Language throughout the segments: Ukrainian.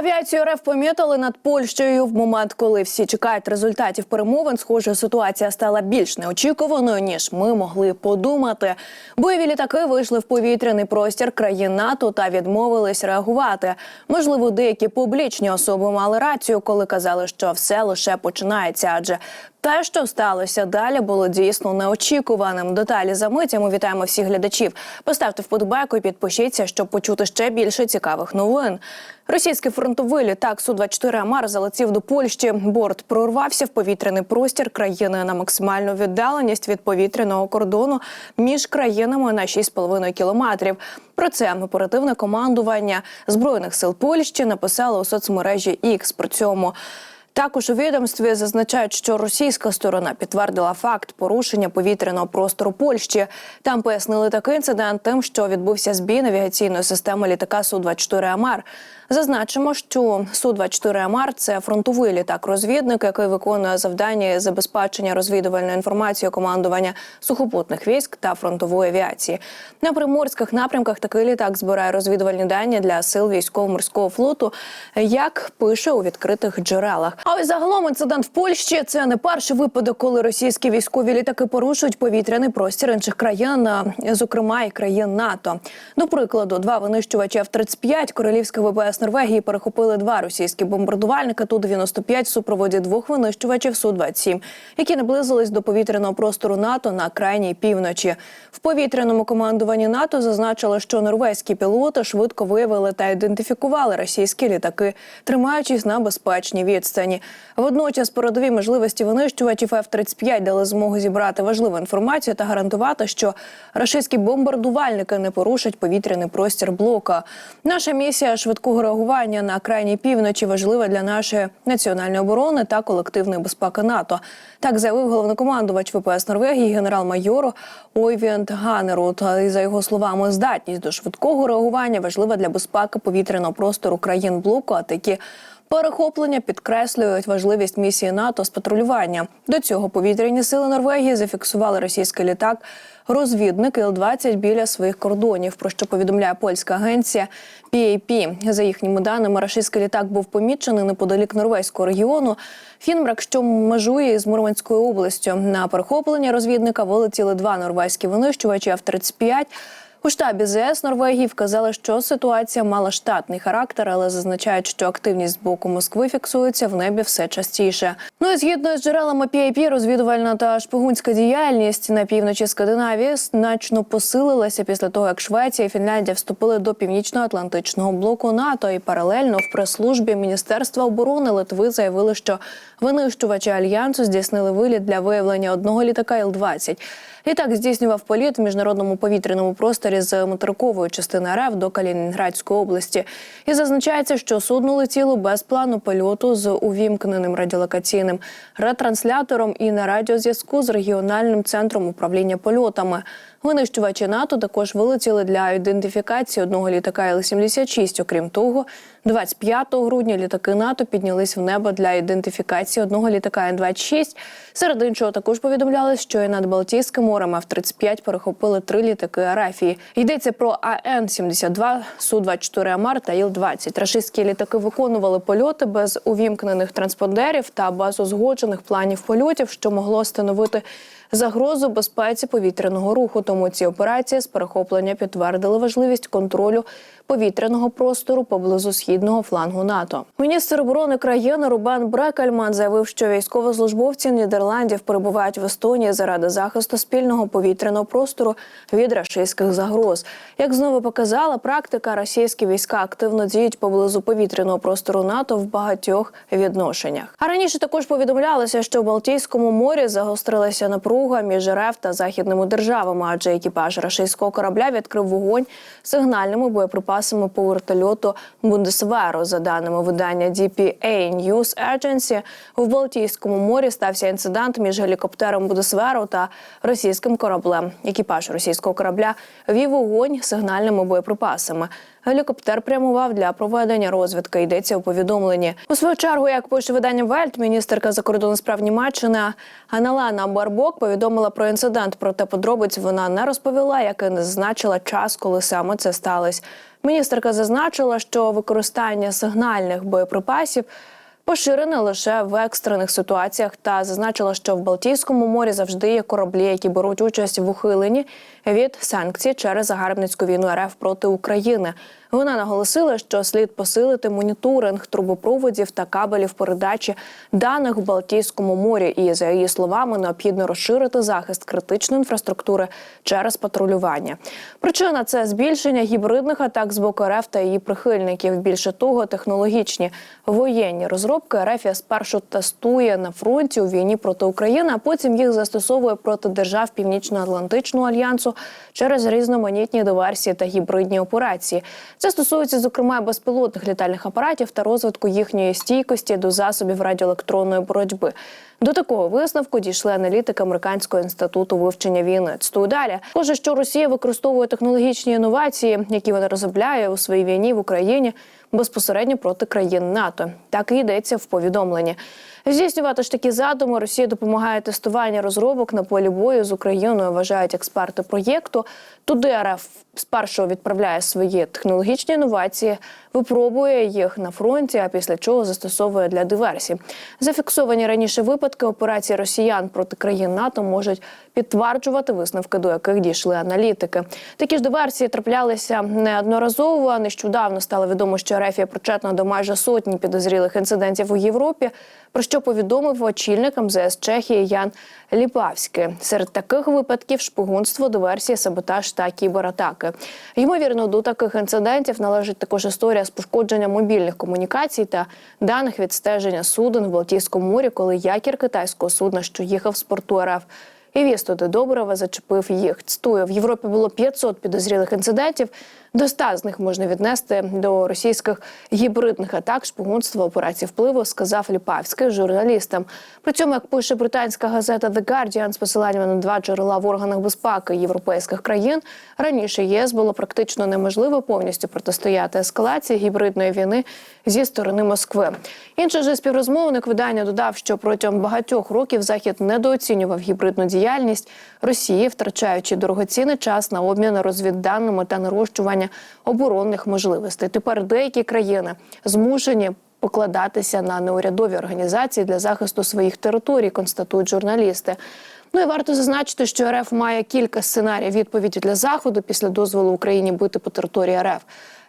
Авіацію РФ помітили над Польщею в момент, коли всі чекають результатів перемовин. Схоже, ситуація стала більш неочікуваною ніж ми могли подумати. Бойові літаки вийшли в повітряний простір країн НАТО та відмовились реагувати. Можливо, деякі публічні особи мали рацію, коли казали, що все лише починається, адже те, що сталося далі, було дійсно неочікуваним. Деталі за миті ми вітаємо всіх глядачів. Поставте вподобайку і підпишіться, щоб почути ще більше цікавих новин. Російський фронтовий літак су 24 Амар залетів до Польщі. Борт прорвався в повітряний простір країни на максимальну віддаленість від повітряного кордону між країнами на 6,5 кілометрів. Про це оперативне командування збройних сил Польщі написало у соцмережі X. При цьому також у відомстві зазначають, що російська сторона підтвердила факт порушення повітряного простору Польщі. Там пояснили такий інцидент тим, що відбувся збій навігаційної системи літака су 24 Амар. Зазначимо, що су 24 Амар – це фронтовий літак-розвідник, який виконує завдання забезпечення розвідувальної інформації командування сухопутних військ та фронтової авіації. На приморських напрямках такий літак збирає розвідувальні дані для сил військово-морського флоту, як пише у відкритих джерелах. А ось загалом інцидент в Польщі це не перший випадок, коли російські військові літаки порушують повітряний простір інших країн, зокрема і країн НАТО. До прикладу, два винищувачі F-35 королівських ВПС Норвегії перехопили два російські бомбардувальники Ту-95 в супроводі двох винищувачів Су-27, які наблизились до повітряного простору НАТО на крайній півночі. В повітряному командуванні НАТО зазначили, що норвезькі пілоти швидко виявили та ідентифікували російські літаки, тримаючись на безпечній відстані. Водночас передові можливості винищувачів F-35 дали змогу зібрати важливу інформацію та гарантувати, що російські бомбардувальники не порушать повітряний простір блока. Наша місія швидкого реагування на крайній півночі важлива для нашої національної оборони та колективної безпеки НАТО. Так заявив головнокомандувач ВПС Норвегії генерал-майор Ойвінд Ганеру. Та і за його словами, здатність до швидкого реагування важлива для безпеки повітряного простору країн блоку. А такі Перехоплення підкреслюють важливість місії НАТО з патрулювання. До цього повітряні сили Норвегії зафіксували російський літак розвідник Іл-20 біля своїх кордонів. Про що повідомляє польська агенція PAP. За їхніми даними, російський літак був помічений неподалік норвезького регіону. Фінмрак, що межує із Мурманською областю. На перехоплення розвідника вилетіли два норвезькі винищувачі F-35. У штабі ЗС Норвегії вказали, що ситуація мала штатний характер, але зазначають, що активність з боку Москви фіксується в небі все частіше. Ну і згідно з джерелами PIP, розвідувальна та шпигунська діяльність на півночі Скандинавії значно посилилася після того, як Швеція і Фінляндія вступили до північно-атлантичного блоку НАТО. І паралельно в прес-службі Міністерства оборони Литви заявили, що винищувачі альянсу здійснили виліт для виявлення одного літака Іл-20. Літак здійснював політ в міжнародному повітряному просторі з материкової частини РФ до Калінінградської області. І зазначається, що судно летіло без плану польоту з увімкненим радіолокаційним ретранслятором і на радіозв'язку з регіональним центром управління польотами. Винищувачі НАТО також вилетіли для ідентифікації одного літака Л-76. Окрім того, 25 грудня літаки НАТО піднялись в небо для ідентифікації одного літака Н-26. Серед іншого також повідомлялось, що і над Балтійським морем F-35 перехопили три літаки Арафії. Йдеться про АН-72, Су-24 Амар та Іл-20. Рашистські літаки виконували польоти без увімкнених транспондерів та базозгоджених планів польотів, що могло становити загрозу безпеці повітряного руху. Тому ці операції з перехоплення підтвердили важливість контролю повітряного простору поблизу східного флангу НАТО. Міністр оборони країни Рубен Брекельман заявив, що військовослужбовці Нідерландів перебувають в Естонії заради захисту спільного повітряного простору від рашистських загроз. Як знову показала практика, російські війська активно діють поблизу повітряного простору НАТО в багатьох відношеннях. А раніше також повідомлялося, що в Балтійському морі загострилася напруга між РФ та західними державами, адже екіпаж рашистського корабля відкрив вогонь сигнальними боєприпасами по вертольоту Бундесверу. За даними видання DPA News Agency, в Балтійському морі стався інцидент між гелікоптером Бундесверу та російським кораблем. Екіпаж російського корабля вів вогонь сигнальними боєприпасами. Гелікоптер прямував для проведення розвідки. Йдеться у повідомленні. У свою чергу, як пише видання Вельт, міністерка закордонних справ Німеччини Аналана Барбок повідомила про інцидент. Проте подробиць вона не розповіла, як і не зазначила час, коли саме це сталося. Міністерка зазначила, що використання сигнальних боєприпасів поширене лише в екстрених ситуаціях та зазначила, що в Балтійському морі завжди є кораблі, які беруть участь в ухиленні від санкцій через загарбницьку війну РФ проти України. Вона наголосила, що слід посилити моніторинг трубопроводів та кабелів передачі даних в Балтійському морі. І за її словами, необхідно розширити захист критичної інфраструктури через патрулювання. Причина це збільшення гібридних атак з боку РФ та її прихильників. Більше того, технологічні воєнні розробки РФ спершу тестує на фронті у війні проти України, а потім їх застосовує проти держав Північно-Атлантичного альянсу через різноманітні диверсії та гібридні операції. Це стосується зокрема безпілотних літальних апаратів та розвитку їхньої стійкості до засобів радіоелектронної боротьби. До такого висновку дійшли аналітики американського інституту вивчення війни. Цитую далі. Схоже, що Росія використовує технологічні інновації, які вона розробляє у своїй війні в Україні безпосередньо проти країн НАТО. Так і йдеться в повідомленні. Здійснювати ж такі задуми Росія допомагає тестування розробок на полі бою з Україною. Вважають експерти проєкту. Туди РФ спершу відправляє свої технологічні інновації, випробує їх на фронті, а після чого застосовує для диверсій. Зафіксовані раніше випадки операції росіян проти країн НАТО можуть підтверджувати висновки, до яких дійшли аналітики. Такі ж диверсії траплялися неодноразово. Нещодавно стало відомо, що Рефія причетна до майже сотні підозрілих інцидентів у Європі. Про що повідомив очільник МЗС Чехії Ян Ліпавський. Серед таких випадків шпигунство, диверсії, саботаж та кібератаки. Ймовірно, до таких інцидентів належить також історія з пошкодженням мобільних комунікацій та даних відстеження суден в Балтійському морі, коли якір китайського судна, що їхав з порту РФ, і віз туди Доброва зачепив їх. Цитую, в Європі було 500 підозрілих інцидентів. До 100 з них можна віднести до російських гібридних атак, шпигунства, операцій впливу, сказав Ліпавський журналістам. При цьому, як пише британська газета The Guardian з посиланням на два джерела в органах безпеки європейських країн, раніше ЄС було практично неможливо повністю протистояти ескалації гібридної війни зі сторони Москви. Інший же співрозмовник видання додав, що протягом багатьох років Захід недооцінював гібридну діяльність Росії, втрачаючи дорогоцінний час на обмін розвідданими та нарощування оборонних можливостей. Тепер деякі країни змушені покладатися на неурядові організації для захисту своїх територій, констатують журналісти. Ну і варто зазначити, що РФ має кілька сценаріїв відповіді для заходу після дозволу Україні бити по території РФ.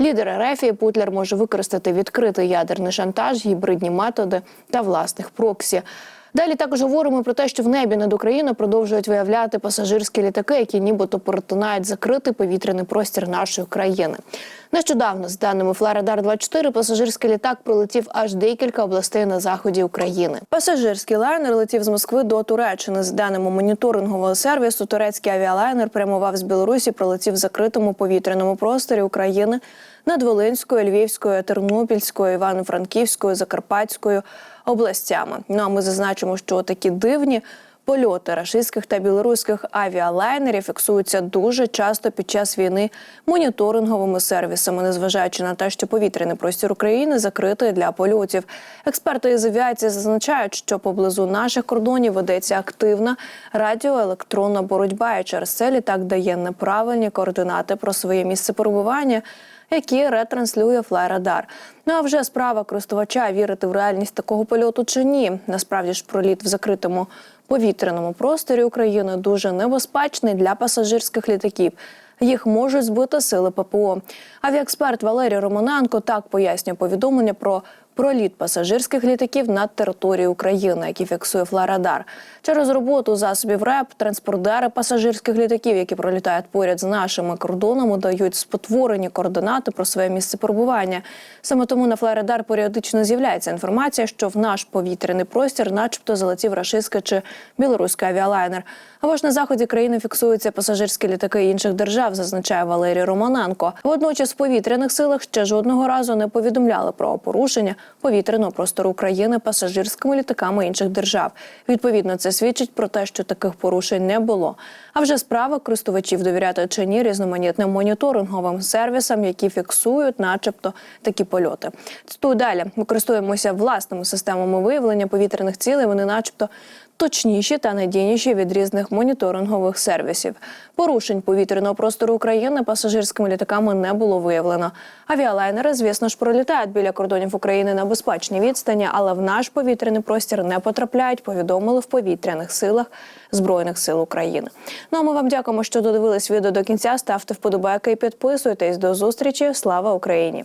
Лідер РФ і Путлер може використати відкритий ядерний шантаж, гібридні методи та власних проксі. Далі також говоримо про те, що в небі над Україною продовжують виявляти пасажирські літаки, які нібито перетинають закритий повітряний простір нашої країни. Нещодавно, з даними Фларадар 24 пасажирський літак пролетів аж декілька областей на заході України. Пасажирський лайнер летів з Москви до Туреччини. З даними моніторингового сервісу, турецький авіалайнер прямував з Білорусі, пролетів в закритому повітряному просторі України над Волинською, Львівською, Тернопільською, Івано-Франківською, Закарпатською областями. Ну а ми зазначимо, що такі дивні. Польоти рашистських та білоруських авіалайнерів фіксуються дуже часто під час війни моніторинговими сервісами, незважаючи на те, що повітряний простір України закритий для польотів. Експерти із авіації зазначають, що поблизу наших кордонів ведеться активна радіоелектронна боротьба, і через це літак дає неправильні координати про своє місце перебування які ретранслює флайрадар. Ну а вже справа користувача вірити в реальність такого польоту чи ні. Насправді ж проліт в закритому повітряному просторі України дуже небезпечний для пасажирських літаків. Їх можуть збити сили ППО. Авіаексперт Валерій Романенко так пояснює повідомлення про проліт пасажирських літаків над територією України, які фіксує Фларадар. Через роботу засобів РЕП транспордери пасажирських літаків, які пролітають поряд з нашими кордонами, дають спотворені координати про своє місце перебування. Саме тому на Фларадар періодично з'являється інформація, що в наш повітряний простір, начебто, залетів рашистський чи білоруський авіалайнер. Або ж на заході країни фіксуються пасажирські літаки інших держав, зазначає Валерій Романенко. Водночас в повітряних силах ще жодного разу не повідомляли про порушення повітряного простору України пасажирськими літаками інших держав. Відповідно, це свідчить про те, що таких порушень не було. А вже справа користувачів довіряти чи ні різноманітним моніторинговим сервісам, які фіксують, начебто, такі польоти. Тут далі ми користуємося власними системами виявлення повітряних цілей. Вони, начебто, точніші та надійніші від різних моніторингових сервісів. Порушень повітряного простору України пасажирськими літаками не було виявлено. Авіалайнери, звісно ж, пролітають біля кордонів України на безпечній відстані, але в наш повітряний простір не потрапляють. Повідомили в повітряних силах збройних сил України. Ну а ми вам дякуємо, що додивились відео до кінця. Ставте вподобайки і підписуйтесь. До зустрічі. Слава Україні!